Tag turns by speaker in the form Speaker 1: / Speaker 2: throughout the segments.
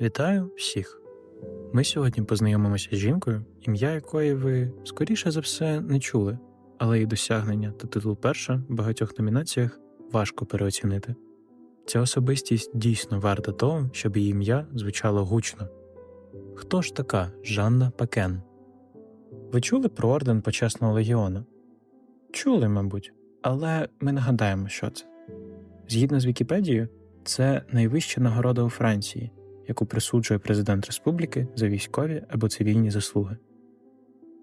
Speaker 1: Вітаю всіх! Ми сьогодні познайомимося з жінкою, ім'я якої ви, скоріше за все, не чули, але її досягнення та титул перша в багатьох номінаціях важко переоцінити. Ця особистість дійсно варта того, щоб її ім'я звучало гучно. Хто ж така Жанна Пакен? Ви чули про орден Почесного легіону? Чули, мабуть, але ми нагадаємо, що це. Згідно з Вікіпедією, це найвища нагорода у Франції, яку присуджує президент республіки за військові або цивільні заслуги.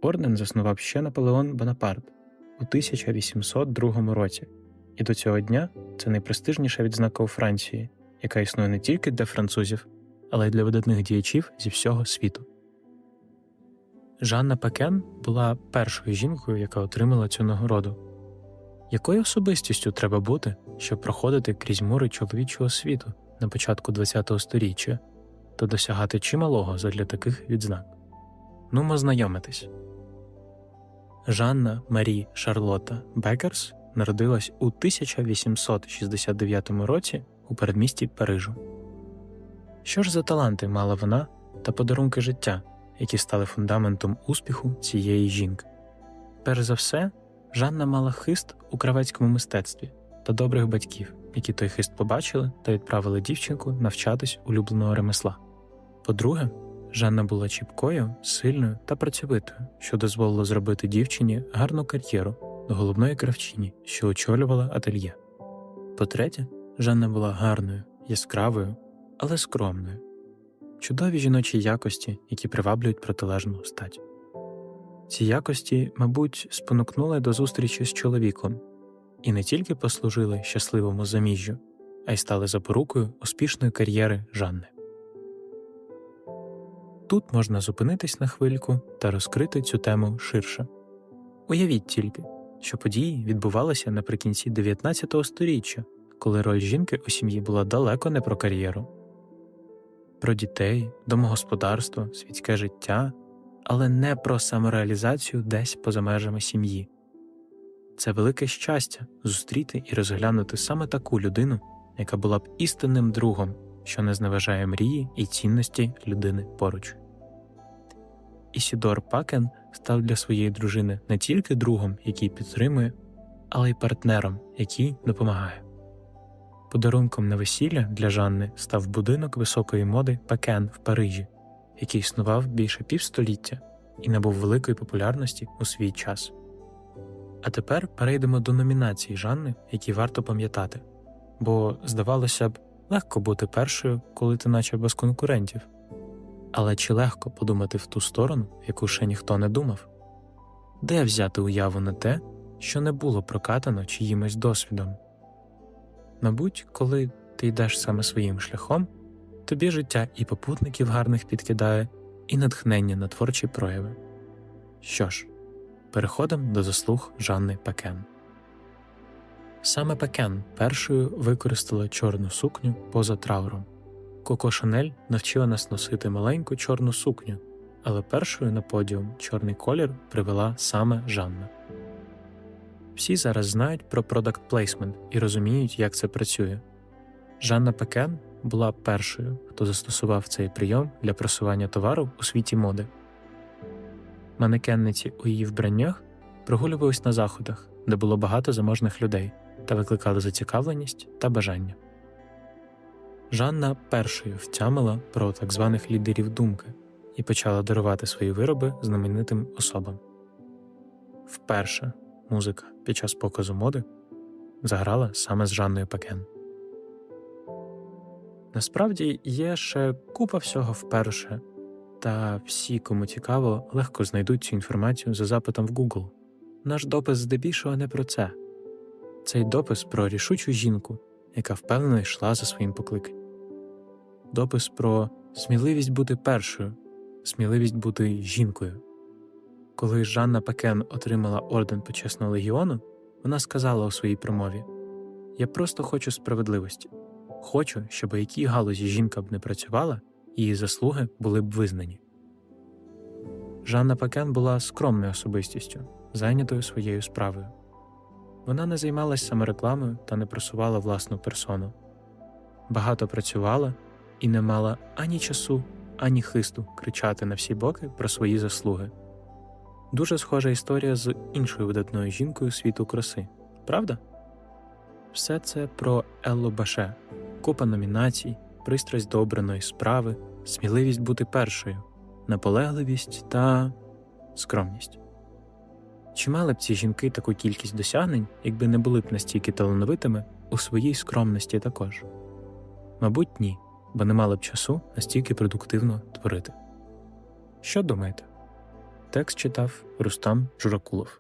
Speaker 1: Орден заснував ще Наполеон Бонапарт у 1802 році, і до цього дня це найпрестижніша відзнака у Франції, яка існує не тільки для французів, але й для видатних діячів зі всього світу. Жанна Пакен була першою жінкою, яка отримала цю нагороду. Якою особистістю треба бути, щоб проходити крізь мури чоловічого світу на початку ХХ століття та досягати чималого задля таких відзнак? Нумо знайомитись. Жанна Марі Шарлотта Бекерс народилась у 1869 році у передмісті Парижу. Що ж за таланти мала вона та подарунки життя, які стали фундаментом успіху цієї жінки? Перш за все, Жанна мала хист у кравецькому мистецтві та добрих батьків, які той хист побачили та відправили дівчинку навчатись улюбленого ремесла. По-друге, Жанна була чіпкою, сильною та працьовитою, що дозволило зробити дівчині гарну кар'єру до головної кравчині, що очолювала ательє. По-третє, Жанна була гарною, яскравою, але скромною. Чудові жіночі якості, які приваблюють протилежну стать. Ці якості, мабуть, спонукнули до зустрічі з чоловіком і не тільки послужили щасливому заміжжю, а й стали запорукою успішної кар'єри Жанни. Тут можна зупинитись на хвильку та розкрити цю тему ширше. Уявіть тільки, що події відбувалися наприкінці 19 століття, коли роль жінки у сім'ї була далеко не про кар'єру, про дітей, домогосподарство, світське життя, але не про самореалізацію десь поза межами сім'ї. Це велике щастя зустріти і розглянути саме таку людину, яка була б істинним другом, що не зневажає мрії і цінності людини поруч. Ісідор Пакен став для своєї дружини не тільки другом, який підтримує, але й партнером, який допомагає. Подарунком на весілля для Жанни став будинок високої моди Пакен в Парижі, який існував більше півстоліття і набув великої популярності у свій час. А тепер перейдемо до номінацій Жанни, які варто пам'ятати, бо, здавалося б, легко бути першою, коли ти наче без конкурентів. Але чи легко подумати в ту сторону, яку ще ніхто не думав? Де взяти уяву на те, що не було прокатано чиїмось досвідом? Мабуть, коли ти йдеш саме своїм шляхом, тобі життя і попутників гарних підкидає, і натхнення на творчі прояви. Що ж, переходимо до заслуг Жанни Пакен. Саме Пакен першою використала чорну сукню поза трауром. Коко Шанель навчила нас носити маленьку чорну сукню, але першою на подіум чорний колір привела саме Жанна. Всі зараз знають про продакт плейсмент і розуміють, як це працює. Жанна Пакен була першою, хто застосував цей прийом для просування товару у світі моди. Манекенниці у її вбраннях прогулювались на заходах, де було багато заможних людей та викликали зацікавленість та бажання. Жанна першою втямила про так званих лідерів думки і почала дарувати свої вироби знаменитим особам. Вперше музика під час показу моди заграла саме з Жанною Пакен. Насправді є ще купа всього вперше, та всі, кому цікаво, легко знайдуть цю інформацію за запитом в Google. Наш допис здебільшого не про це. Цей допис про рішучу жінку, яка впевнено йшла за своїм покликанням. Допис про сміливість бути першою, сміливість бути жінкою. Коли Жанна Пакен отримала орден Почесного легіону, вона сказала у своїй промові: Я просто хочу справедливості. Хочу, щоб у якій галузі жінка б не працювала, її заслуги були б визнані. Жанна Пакен була скромною особистістю, зайнятою своєю справою. Вона не займалась саморекламою та не просувала власну персону. Багато працювала і не мала ані часу, ані хисту кричати на всі боки про свої заслуги. Дуже схожа історія з іншою видатною жінкою світу краси, правда? Все це про Еллу Баше, купа номінацій, пристрасть до обраної справи, сміливість бути першою, наполегливість та скромність. Чи мали б ці жінки таку кількість досягнень, якби не були б настільки талановитими у своїй скромності також? Мабуть, ні, бо не мали б часу настільки продуктивно творити. Що думаєте? Текст читав Рустам Журакулов.